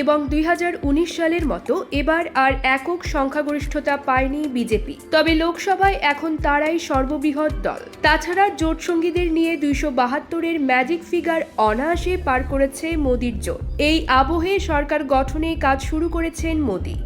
এবং দুই হাজার উনিশ সালের মতো এবার আর একক সংখ্যাগরিষ্ঠতা পায়নি বিজেপি। তবে লোকসভায় এখন তারাই সর্ববৃহৎ দল। তাছাড়া জোট সঙ্গীদের নিয়ে দুইশো বাহাত্তরের ম্যাজিক ফিগার অনায়াসে পার করেছে মোদির জোট। এই আবহে সরকার গঠনে কাজ শুরু করেছেন মোদি।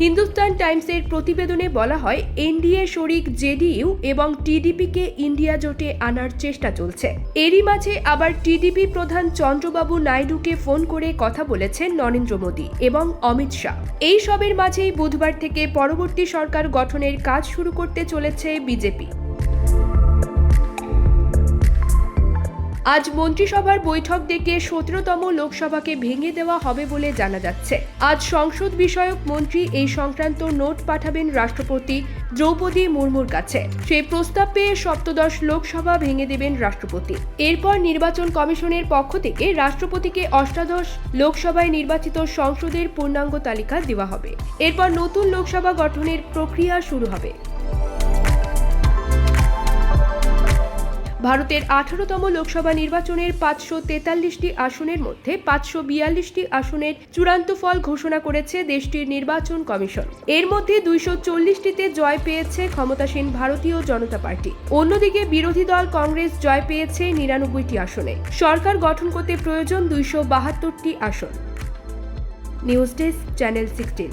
হিন্দুস্তান টাইমসের প্রতিবেদনে বলা হয়, এনডিএ শরিক জেডিইউ এবং টিডিপিকে ইন্ডিয়া জোটে আনার চেষ্টা চলছে। এরই মাঝে আবার টিডিপি প্রধান চন্দ্রবাবু নাইডুকে ফোন করে কথা বলেছেন নরেন্দ্র মোদী এবং অমিত শাহ। এই সবের মাঝেই বুধবার থেকে পরবর্তী সরকার গঠনের কাজ শুরু করতে চলেছে বিজেপি। আজ মন্ত্রিসভার বৈঠক ডেকে সতেরোতম লোকসভাকে ভেঙে দেওয়া হবে বলে জানা যাচ্ছে। আজ সংসদ বিষয়ক মন্ত্রী এই সংক্রান্ত নোট পাঠাবেন রাষ্ট্রপতি দ্রৌপদী মুর্মুর কাছে। সেই প্রস্তাব পেয়ে সপ্তদশ লোকসভা ভেঙে দেবেন রাষ্ট্রপতি। এরপর নির্বাচন কমিশনের পক্ষ থেকে রাষ্ট্রপতিকে অষ্টাদশ লোকসভায় নির্বাচিত সংসদের পূর্ণাঙ্গ তালিকা দেওয়া হবে। এরপর নতুন লোকসভা গঠনের প্রক্রিয়া শুরু হবে। ভারতের আঠারোতম লোকসভা নির্বাচনের পাঁচশো তেতাল্লিশটি আসনের মধ্যে পাঁচশো বিয়াল্লিশটি আসনের চূড়ান্ত ফল ঘোষণা করেছে দেশটির নির্বাচন কমিশন। এর মধ্যে দুইশো চল্লিশটিতে জয় পেয়েছে ক্ষমতাসীন ভারতীয় জনতা পার্টি। অন্যদিকে বিরোধী দল কংগ্রেস জয় পেয়েছে নিরানব্বইটি আসনে। সরকার গঠন করতে প্রয়োজন দুইশো বাহাত্তরটি আসন। News desk, channel sixteen.